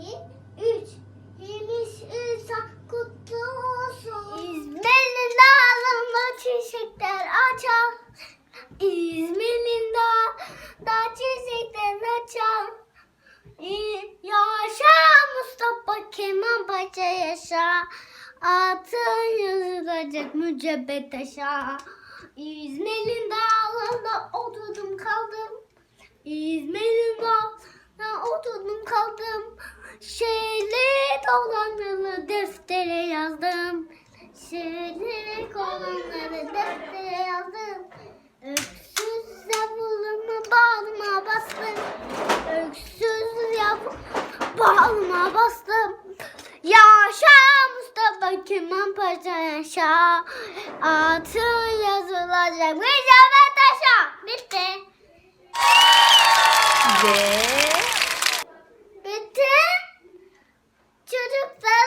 iki, üç. Yemiş insan kutlu olsun. İzmir'in dağlarında çiçekler açar. İzmir'in dağda çiçekler açar. Yaşa Mustafa Kemal Paşa yaşa. Atın yazılacak mücebbet taşa. İzmir'in dağlarında oturdum kaldım. İzmir'in dağlarında oturdum Şehit olanları deftere yazdım. Şehit olanları deftere yazdım. Öksüz yavrularımı bağlıma bastım. Öksüz yavrum bağlıma bastım. Yaşa Mustafa Kemal Paşa yaşa. Atı yazılacak. Mücadele taşa. Bitti. Ve çocuklar.